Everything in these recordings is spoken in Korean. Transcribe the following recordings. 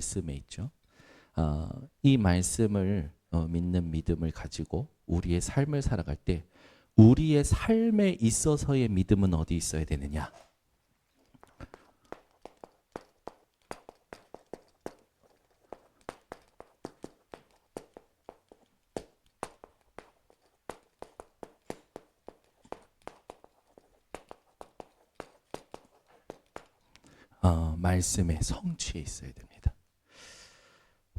말씀에 있죠. 어, 이 말씀을 어, 믿는 믿음을 가지고 우리의 삶을 살아갈 때 우리의 삶에 있어서의 믿음은 어디 있어야 되느냐? 어, 말씀의 성취에 있어야 됩니다.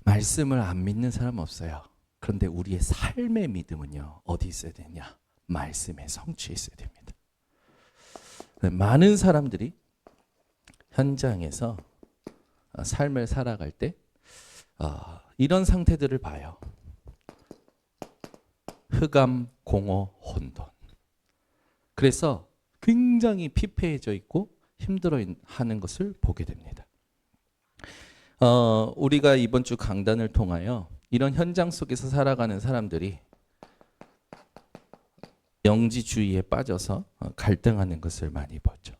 말씀을 안 믿는 사람 없어요. 그런데 우리의 삶의 믿음은요 어디 있어야 되냐? 말씀의 성취에 있어야 됩니다. 네, 많은 사람들이 현장에서 어, 삶을 살아갈 때 어, 이런 상태들을 봐요. 흑암, 공허, 혼돈. 그래서 굉장히 피폐해져 있고 힘들어 하는 것을 보게 됩니다. 어, 우리가 이번 주 강단을 통하여 이런 현장 속에서 살아가는 사람들이 영지주의에 빠져서 어, 갈등하는 것을 많이 보죠.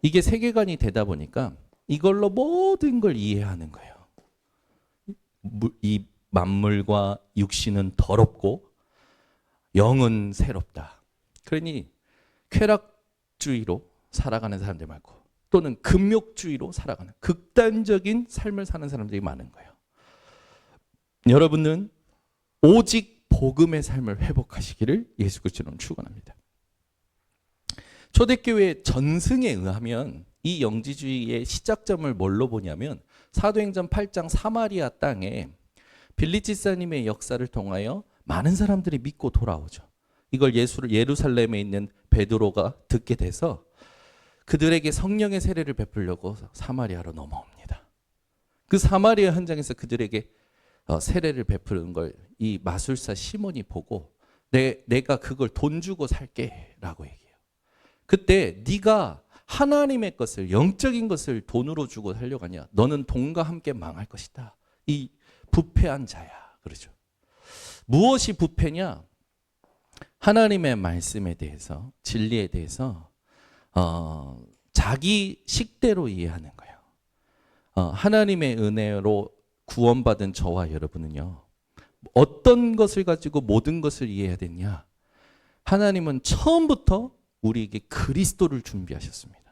이게 세계관이 되다 보니까 이걸로 모든 걸 이해하는 거예요. 무- 이 만물과 육신은 더럽고 영은 새롭다. 그러니 쾌락주의로 살아가는 사람들 많고 또는 금욕주의로 살아가는 극단적인 삶을 사는 사람들이 많은 거예요. 여러분은 오직 복음의 삶을 회복하시기를 예수 그리스도로 축원합니다. 초대교회 전승에 의하면 이 영지주의의 시작점을 뭘로 보냐면 사도행전 8장 사마리아 땅에 빌리 지사님의 역사를 통하여 많은 사람들이 믿고 돌아오죠. 이걸 예수를 예루살렘에 있는 베드로가 듣게 돼서 그들에게 성령의 세례를 베풀려고 사마리아로 넘어옵니다. 그 사마리아 현장에서 그들에게 어, 세례를 베푸는 걸 이 마술사 시몬이 보고 내, 내가 그걸 돈 주고 살게 라고 얘기해요. 그때 네가 하나님의 것을 영적인 것을 돈으로 주고 살려고 하냐? 너는 돈과 함께 망할 것이다. 이 부패한 자야. 그러죠. 무엇이 부패냐? 하나님의 말씀에 대해서 진리에 대해서 어, 자기 식대로 이해하는 거예요. 어, 하나님의 은혜로 구원받은 저와 여러분은요. 어떤 것을 가지고 모든 것을 이해해야 되냐? 하나님은 처음부터 우리에게 그리스도를 준비하셨습니다.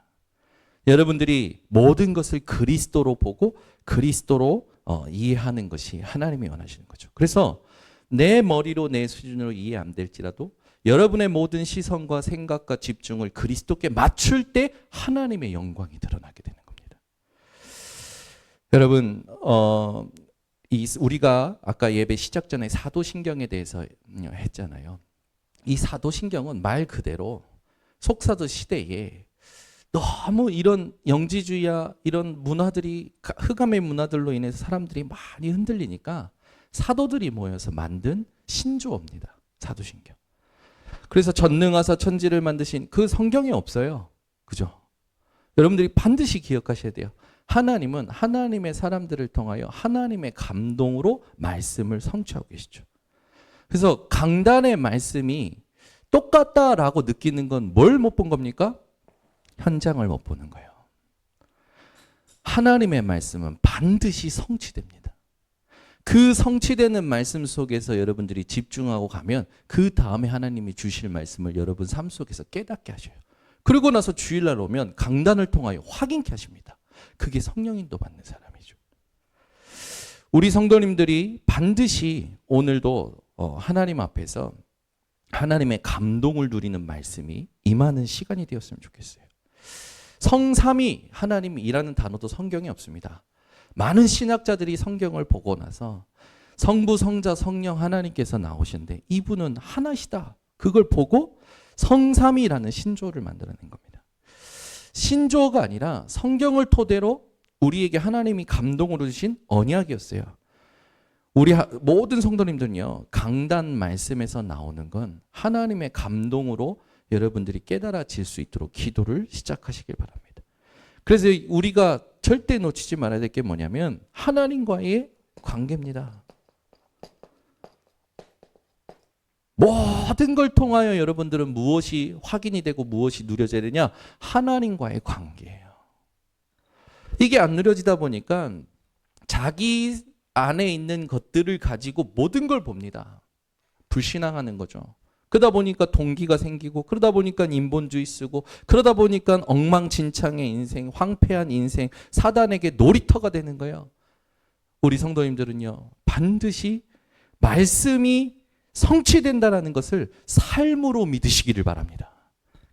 여러분들이 모든 것을 그리스도로 보고 그리스도로 어, 이해하는 것이 하나님이 원하시는 거죠. 그래서 내 머리로 내 수준으로 이해 안 될지라도 여러분의 모든 시선과 생각과 집중을 그리스도께 맞출 때 하나님의 영광이 드러나게 되는 겁니다. 여러분, 어, 이 우리가 아까 예배 시작 전에 사도신경에 대해서 했잖아요. 이 사도신경은 말 그대로 속사도 시대에 너무 이런 영지주의야 이런 문화들이 흑암의 문화들로 인해서 사람들이 많이 흔들리니까 사도들이 모여서 만든 신조어입니다. 사도신경. 그래서 전능하사 천지를 만드신 그 성경에 없어요. 그죠? 여러분들이 반드시 기억하셔야 돼요. 하나님은 하나님의 사람들을 통하여 하나님의 감동으로 말씀을 성취하고 계시죠. 그래서 강단의 말씀이 똑같다라고 느끼는 건 뭘 못 본 겁니까? 현장을 못 보는 거예요. 하나님의 말씀은 반드시 성취됩니다. 그 성취되는 말씀 속에서 여러분들이 집중하고 가면 그 다음에 하나님이 주실 말씀을 여러분 삶 속에서 깨닫게 하셔요. 그리고 나서 주일날 오면 강단을 통하여 확인케 하십니다. 그게 성령인도 받는 사람이죠. 우리 성도님들이 반드시 오늘도 어, 하나님 앞에서 하나님의 감동을 누리는 말씀이 임하는 시간이 되었으면 좋겠어요. 성삼이 하나님이라는 단어도 성경에 없습니다. 많은 신학자들이 성경을 보고 나서 성부, 성자, 성령 하나님께서 나오신데 이분은 하나시다. 그걸 보고 성삼이라는 신조를 만들어낸 겁니다. 신조가 아니라 성경을 토대로 우리에게 하나님이 감동으로 주신 언약이었어요. 우리 하- 모든 성도님들은요 강단 말씀에서 나오는 건 하나님의 감동으로 여러분들이 깨달아질 수 있도록 기도를 시작하시길 바랍니다. 그래서 우리가 절대 놓치지 말아야 될 게 뭐냐면 하나님과의 관계입니다. 모든 걸 통하여 여러분들은 무엇이 확인이 되고 무엇이 누려져야 되냐? 하나님과의 관계예요. 이게 안 누려지다 보니까 자기 안에 있는 것들을 가지고 모든 걸 봅니다. 불신앙하는 거죠. 그러다 보니까 동기가 생기고 그러다 보니까 인본주의 쓰고 그러다 보니까 엉망진창의 인생, 황폐한 인생, 사단에게 놀이터가 되는 거예요. 우리 성도님들은요. 반드시 말씀이 성취된다라는 것을 삶으로 믿으시기를 바랍니다.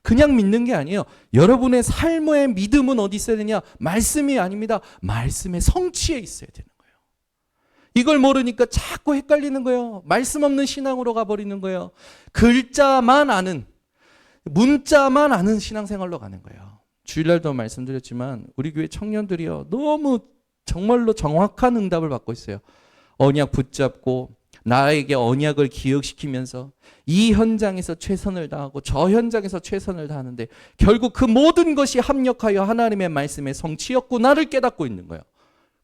그냥 믿는 게 아니에요. 여러분의 삶의 믿음은 어디 있어야 되냐? 말씀이 아닙니다. 말씀의 성취에 있어야 되는. 이걸 모르니까 자꾸 헷갈리는 거예요. 말씀 없는 신앙으로 가버리는 거예요. 글자만 아는, 문자만 아는 신앙생활로 가는 거예요. 주일날도 말씀드렸지만 우리 교회 청년들이요. 너무 정말로 정확한 응답을 받고 있어요. 언약 붙잡고 나에게 언약을 기억시키면서 이 현장에서 최선을 다하고 저 현장에서 최선을 다하는데 결국 그 모든 것이 합력하여 하나님의 말씀의 성취였구나를 깨닫고 있는 거예요.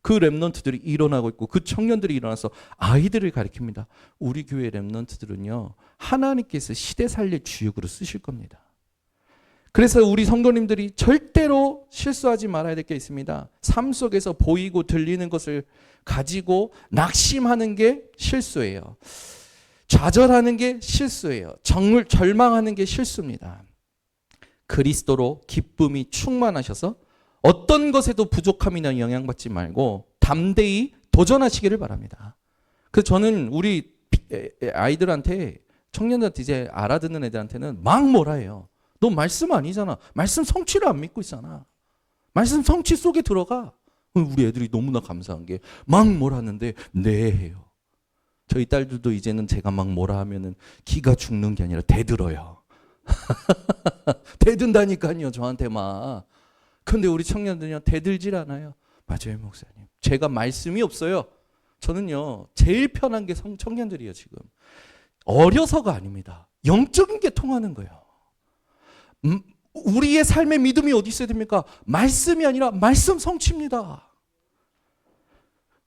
그 랩런트들이 일어나고 있고 그 청년들이 일어나서 아이들을 가리킵니다. 우리 교회 랩런트들은요. 하나님께서 시대 살릴 주역으로 쓰실 겁니다. 그래서 우리 성도님들이 절대로 실수하지 말아야 될 게 있습니다. 삶 속에서 보이고 들리는 것을 가지고 낙심하는 게 실수예요. 좌절하는 게 실수예요. 정을 절망하는 게 실수입니다. 그리스도로 기쁨이 충만하셔서 어떤 것에도 부족함이나 영향받지 말고 담대히 도전하시기를 바랍니다. 그 저는 우리 아이들한테 청년들한테 이제 알아듣는 애들한테는 막 뭐라 해요. 너 말씀 아니잖아. 말씀 성취를 안 믿고 있잖아. 말씀 성취 속에 들어가. 우리 애들이 너무나 감사한 게 막 뭐라 하는데 네 해요. 저희 딸들도 이제는 제가 막 뭐라 하면은 기가 죽는 게 아니라 대들어요. 대든다니까요, 저한테 막. 근데 우리 청년들은요, 대들질 않아요. 맞아요, 목사님. 제가 말씀이 없어요. 저는요, 제일 편한 게 성, 청년들이에요, 지금. 어려서가 아닙니다. 영적인 게 통하는 거예요. 음, 우리의 삶의 믿음이 어디 있어야 됩니까? 말씀이 아니라 말씀 성취입니다.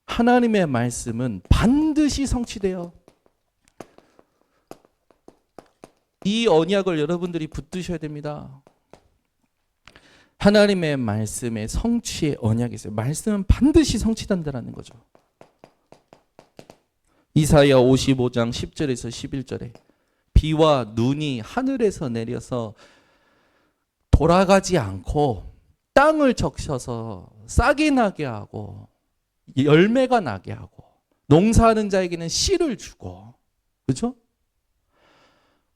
하나님의 말씀은 반드시 성취돼요. 이 언약을 여러분들이 붙드셔야 됩니다. 하나님의 말씀의 성취의 언약이 있어요. 말씀은 반드시 성취된다라는 거죠. 이사야 55장 10절에서 11절에 비와 눈이 하늘에서 내려서 돌아가지 않고 땅을 적셔서 싹이 나게 하고 열매가 나게 하고 농사하는 자에게는 씨를 주고 그렇죠?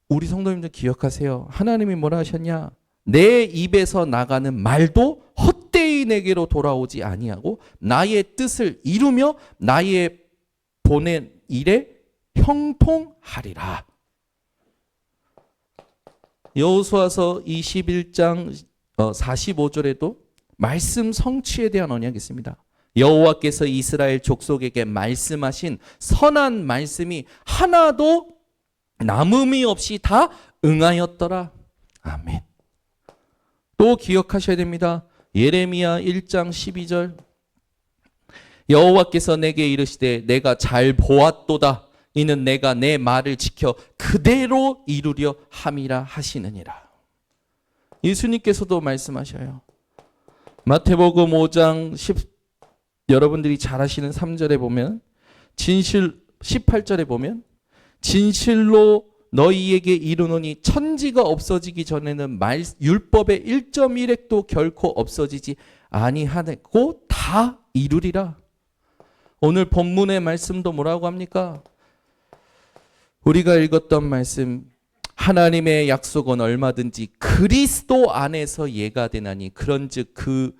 우리 성도님들 기억하세요. 하나님이 뭐라 하셨냐? 내 입에서 나가는 말도 헛되이 내게로 돌아오지 아니하고 나의 뜻을 이루며 나의 보낸 일에 형통하리라. 여호수아서 21장 45절에도 말씀 성취에 대한 언약이 있습니다. 여호와께서 이스라엘 족속에게 말씀하신 선한 말씀이 하나도 남음이 없이 다 응하였더라. 아멘. 또 기억하셔야 됩니다. 예레미야 1장 12절 여호와께서 내게 이르시되 내가 잘 보았도다 이는 내가 내 말을 지켜 그대로 이루려 함이라 하시느니라. 예수님께서도 말씀하셔요. 마태복음 5장 10 여러분들이 잘 아시는 3절에 보면 진실 18절에 보면 진실로 너희에게 이르노니 천지가 없어지기 전에는 말 율법의 1.1획도 결코 없어지지 아니하고 다 이루리라. 오늘 본문의 말씀도 뭐라고 합니까? 우리가 읽었던 말씀 하나님의 약속은 얼마든지 그리스도 안에서 예가 되나니 그런즉 그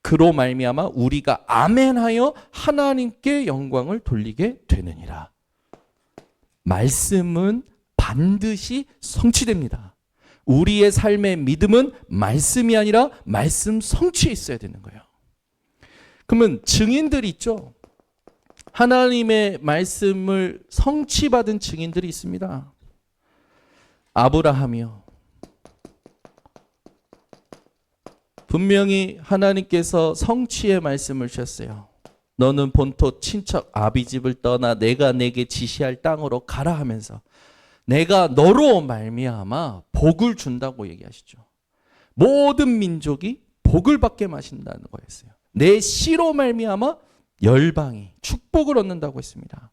그로 말미암아 우리가 아멘하여 하나님께 영광을 돌리게 되느니라. 말씀은 반드시 성취됩니다. 우리의 삶의 믿음은 말씀이 아니라 말씀 성취에 있어야 되는 거예요. 그러면 증인들이 있죠. 하나님의 말씀을 성취받은 증인들이 있습니다. 아브라함이요. 분명히 하나님께서 성취의 말씀을 주셨어요. 너는 본토 친척 아비 집을 떠나 내가 내게 지시할 땅으로 가라 하면서 내가 너로 말미암아 복을 준다고 얘기하시죠. 모든 민족이 복을 받게 마신다는 거였어요. 내 씨로 말미암아 열방이 축복을 얻는다고 했습니다.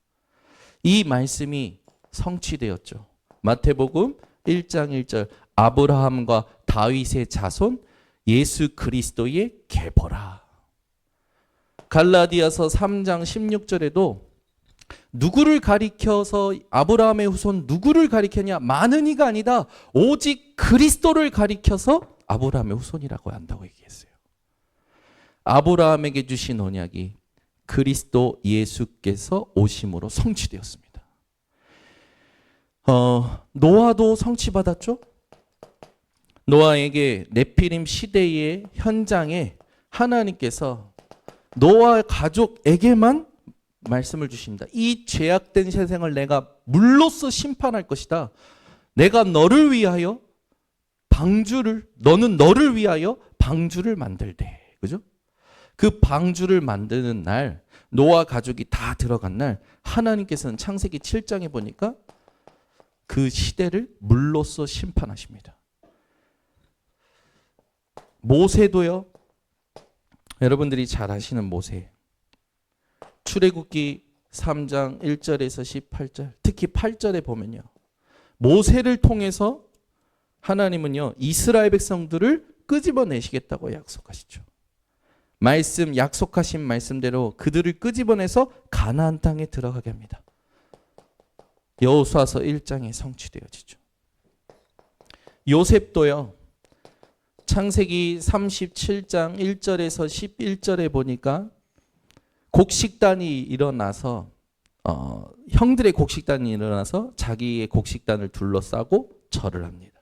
이 말씀이 성취되었죠. 마태복음 1장 1절 아브라함과 다윗의 자손 예수 그리스도의 계보라. 갈라디아서 3장 16절에도 누구를 가리켜서 아브라함의 후손 누구를 가리켰냐? 많은 이가 아니다. 오직 그리스도를 가리켜서 아브라함의 후손이라고 한다고 얘기했어요. 아브라함에게 주신 언약이 그리스도 예수께서 오심으로 성취되었습니다. 어, 노아도 성취받았죠? 노아에게 네피림 시대의 현장에 하나님께서 노아 가족에게만 말씀을 주십니다. 이 죄악된 세상을 내가 물로써 심판할 것이다. 내가 너를 위하여 방주를 너는 너를 위하여 방주를 만들되. 그죠? 그 방주를 만드는 날 노아 가족이 다 들어간 날 하나님께서는 창세기 7장에 보니까 그 시대를 물로써 심판하십니다. 모세도요. 여러분들이 잘 아시는 모세. 출애굽기 3장 1절에서 18절, 특히 8절에 보면요. 모세를 통해서 하나님은요. 이스라엘 백성들을 끄집어내시겠다고 약속하시죠. 말씀 약속하신 말씀대로 그들을 끄집어내서 가나안 땅에 들어가게 합니다. 여호수아서 1장에 성취되어지죠. 요셉도요. 창세기 37장 1절에서 11절에 보니까 곡식단이 일어나서 어, 형들의 곡식단이 일어나서 자기의 곡식단을 둘러싸고 절을 합니다.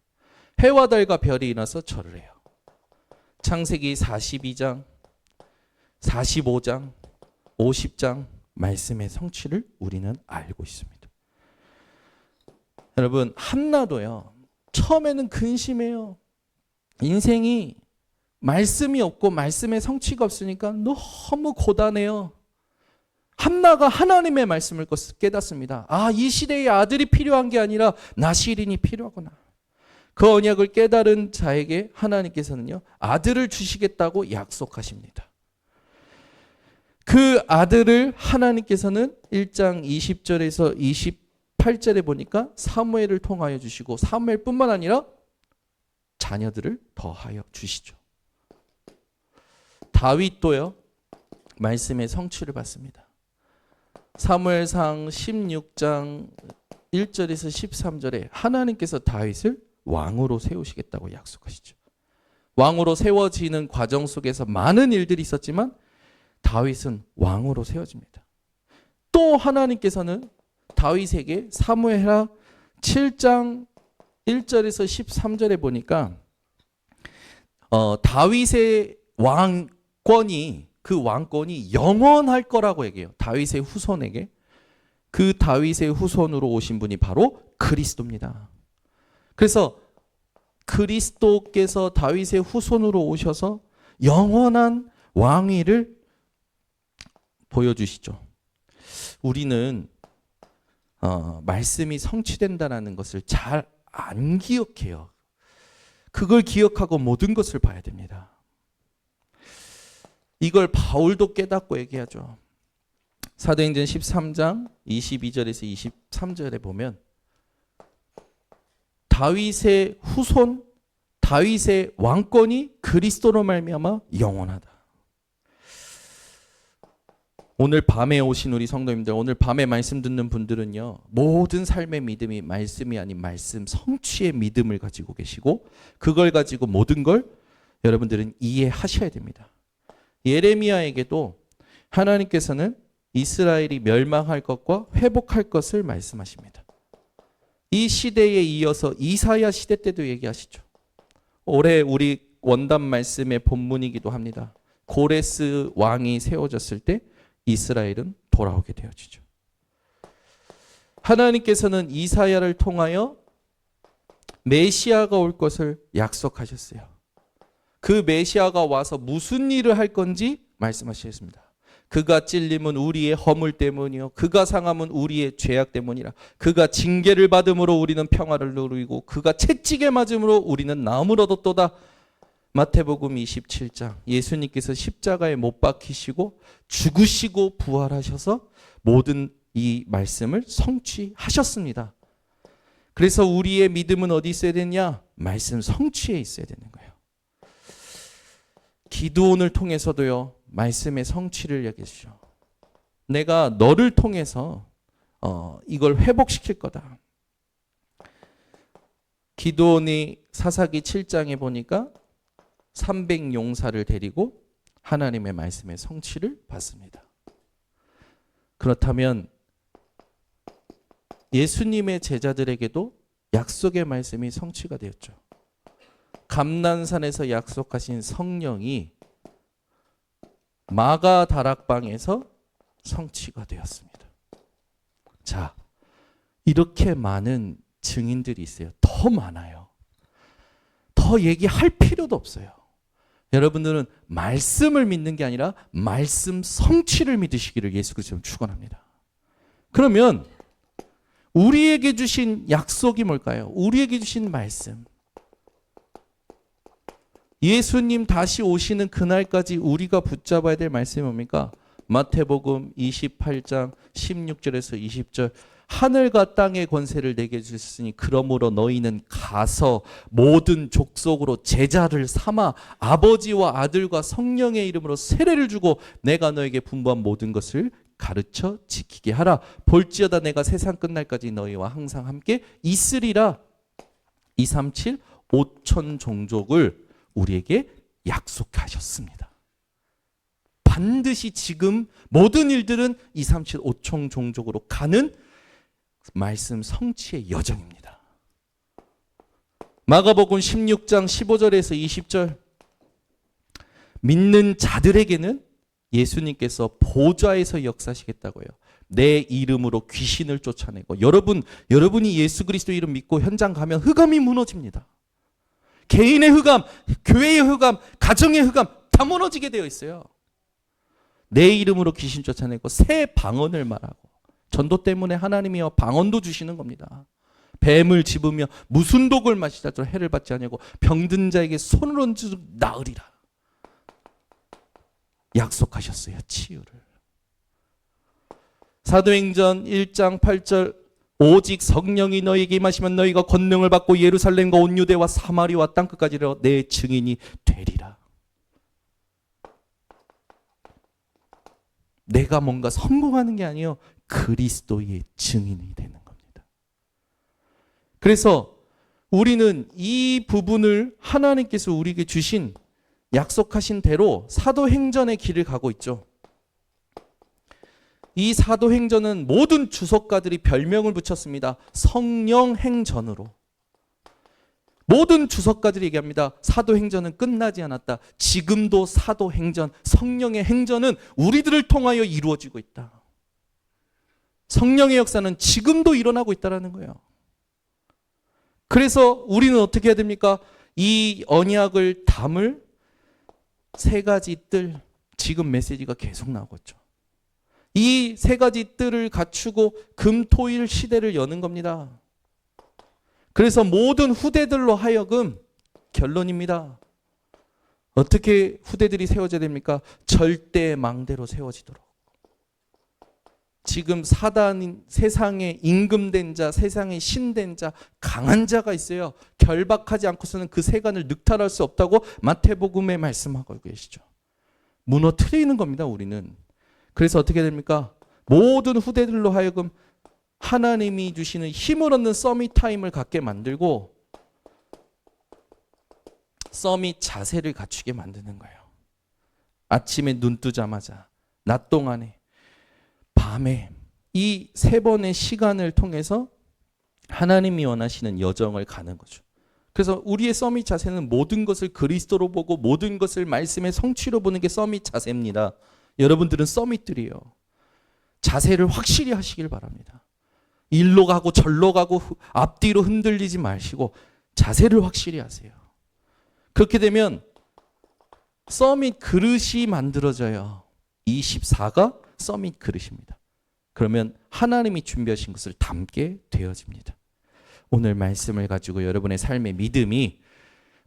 해와 달과 별이 일어나서 절을 해요. 창세기 42장, 45장, 50장 말씀의 성취를 우리는 알고 있습니다. 여러분 한나도요. 처음에는 근심해요. 인생이 말씀이 없고 말씀의 성취가 없으니까 너무 고단해요. 한나가 하나님의 말씀을 깨닫습니다. 아, 이 시대에 아들이 필요한 게 아니라 나시린이 필요하구나. 그 언약을 깨달은 자에게 하나님께서는요, 아들을 주시겠다고 약속하십니다. 그 아들을 하나님께서는 1장 20절에서 28절에 보니까 사무엘을 통하여 주시고 사무엘뿐만 아니라 자녀들을 더하여 주시죠. 다윗도요. 말씀의 성취를 받습니다. 사무엘상 16장 1절에서 13절에 하나님께서 다윗을 왕으로 세우시겠다고 약속하시죠. 왕으로 세워지는 과정 속에서 많은 일들이 있었지만 다윗은 왕으로 세워집니다. 또 하나님께서는 다윗에게 사무엘하 7장 1절에서 13절에 보니까 어, 다윗의 왕권이 그 왕권이 영원할 거라고 얘기해요. 다윗의 후손에게 그 다윗의 후손으로 오신 분이 바로 그리스도입니다. 그래서 그리스도께서 다윗의 후손으로 오셔서 영원한 왕위를 보여주시죠. 우리는 어, 말씀이 성취된다라는 것을 잘 안 기억해요. 그걸 기억하고 모든 것을 봐야 됩니다. 이걸 바울도 깨닫고 얘기하죠. 사도행전 13장 22절에서 23절에 보면 다윗의 후손 다윗의 왕권이 그리스도로 말미암아 영원하다. 오늘 밤에 오신 우리 성도님들, 오늘 밤에 말씀 듣는 분들은요, 모든 삶의 믿음이 말씀이 아닌 말씀 성취의 믿음을 가지고 계시고, 그걸 가지고 모든 걸 여러분들은 이해하셔야 됩니다. 예레미야에게도 하나님께서는 이스라엘이 멸망할 것과 회복할 것을 말씀하십니다. 이 시대에 이어서 이사야 시대 때도 얘기하시죠. 올해 우리 원단 말씀의 본문이기도 합니다. 고레스 왕이 세워졌을 때 이스라엘은 돌아오게 되어지죠. 하나님께서는 이사야를 통하여 메시아가 올 것을 약속하셨어요. 그 메시아가 와서 무슨 일을 할 건지 말씀하셨습니다. 그가 찔림은 우리의 허물 때문이요. 그가 상함은 우리의 죄악 때문이라. 그가 징계를 받음으로 우리는 평화를 누리고 그가 채찍에 맞음으로 우리는 나음을 얻었도다. 마태복음 27장 예수님께서 십자가에 못 박히시고 죽으시고 부활하셔서 모든 이 말씀을 성취하셨습니다. 그래서 우리의 믿음은 어디 있어야 되냐? 말씀 성취에 있어야 되는 거예요. 기도원을 통해서도요. 말씀의 성취를 얘기하시죠. 내가 너를 통해서 어, 이걸 회복시킬 거다. 기도원이 사사기 7장에 보니까 300 용사를 데리고 하나님의 말씀의 성취를 받습니다. 그렇다면 예수님의 제자들에게도 약속의 말씀이 성취가 되었죠. 감난산에서 약속하신 성령이 마가 다락방에서 성취가 되었습니다. 자, 이렇게 많은 증인들이 있어요. 더 많아요. 더 얘기할 필요도 없어요. 여러분들은 말씀을 믿는 게 아니라 말씀 성취를 믿으시기를 예수 그리스도 축원합니다. 그러면 우리에게 주신 약속이 뭘까요? 우리에게 주신 말씀. 예수님 다시 오시는 그날까지 우리가 붙잡아야 될 말씀이 뭡니까? 마태복음 28장 16절에서 20절. 하늘과 땅의 권세를 내게 주셨으니 그러므로 너희는 가서 모든 족속으로 제자를 삼아 아버지와 아들과 성령의 이름으로 세례를 주고 내가 너에게 분부한 모든 것을 가르쳐 지키게 하라. 볼지어다 내가 세상 끝날까지 너희와 항상 함께 있으리라. 237 5천 종족을 우리에게 약속하셨습니다. 반드시 지금 모든 일들은 237 5천 종족으로 가는 말씀 성취의 여정입니다. 마가복음 16장 15절에서 20절 믿는 자들에게는 예수님께서 보좌에서 역사하시겠다고요. 내 이름으로 귀신을 쫓아내고 여러분 여러분이 예수 그리스도 이름 믿고 현장 가면 흑암이 무너집니다. 개인의 흑암, 교회의 흑암, 가정의 흑암 다 무너지게 되어 있어요. 내 이름으로 귀신 쫓아내고 새 방언을 말하고 전도 때문에 하나님이여 방언도 주시는 겁니다. 뱀을 집으며 무슨 독을 마시자도 해를 받지 아니하고 병든 자에게 손을 얹어 나으리라. 약속하셨어요. 치유를. 사도행전 1장 8절 오직 성령이 너희에게 임하시면 너희가 권능을 받고 예루살렘과 온 유대와 사마리와 땅 끝까지 내 증인이 되리라. 내가 뭔가 성공하는 게 아니요 그리스도의 증인이 되는 겁니다. 그래서 우리는 이 부분을 하나님께서 우리에게 주신 약속하신 대로 사도행전의 길을 가고 있죠. 이 사도행전은 모든 주석가들이 별명을 붙였습니다. 성령행전으로. 모든 주석가들이 얘기합니다. 사도행전은 끝나지 않았다. 지금도 사도행전, 성령의 행전은 우리들을 통하여 이루어지고 있다. 성령의 역사는 지금도 일어나고 있다라는 거예요. 그래서 우리는 어떻게 해야 됩니까? 이 언약을 담을 세 가지 뜰 지금 메시지가 계속 나오고 있죠. 이 세 가지 뜰을 갖추고 금토일 시대를 여는 겁니다. 그래서 모든 후대들로 하여금 결론입니다. 어떻게 후대들이 세워져야 됩니까? 절대 망대로 세워지도록. 지금 사단 세상에 임금된 자, 세상에 신된 자, 강한 자가 있어요. 결박하지 않고서는 그 세간을 늑탈할 수 없다고 마태복음에 말씀하고 계시죠. 무너뜨리는 겁니다, 우리는. 그래서 어떻게 됩니까? 모든 후대들로 하여금 하나님이 주시는 힘을 얻는 서밋 타임을 갖게 만들고 서밋 자세를 갖추게 만드는 거예요. 아침에 눈 뜨자마자 낮 동안에 밤에 이 세 번의 시간을 통해서 하나님이 원하시는 여정을 가는 거죠. 그래서 우리의 서밋 자세는 모든 것을 그리스도로 보고 모든 것을 말씀의 성취로 보는 게 서밋 자세입니다. 여러분들은 서밋들이에요. 자세를 확실히 하시길 바랍니다. 일로 가고 절로 가고 앞뒤로 흔들리지 마시고 자세를 확실히 하세요. 그렇게 되면 서밋 그릇이 만들어져요. 24가 서밋 그릇입니다. 그러면 하나님이 준비하신 것을 담게 되어집니다. 오늘 말씀을 가지고 여러분의 삶의 믿음이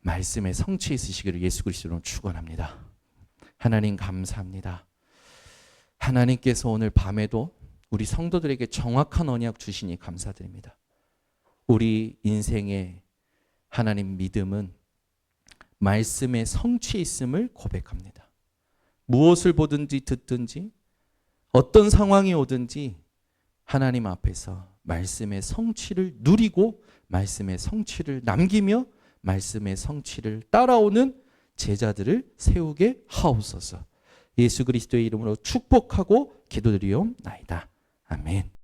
말씀의 성취 있으시기를 예수 그리스도로 축원합니다. 하나님 감사합니다. 하나님께서 오늘 밤에도 우리 성도들에게 정확한 언약 주시니 감사드립니다. 우리 인생의 하나님 믿음은 말씀의 성취 있음을 고백합니다. 무엇을 보든지 듣든지 어떤 상황이 오든지 하나님 앞에서 말씀의 성취를 누리고 말씀의 성취를 남기며 말씀의 성취를 따라오는 제자들을 세우게 하옵소서. 예수 그리스도의 이름으로 축복하고 기도드리옵나이다. 아멘.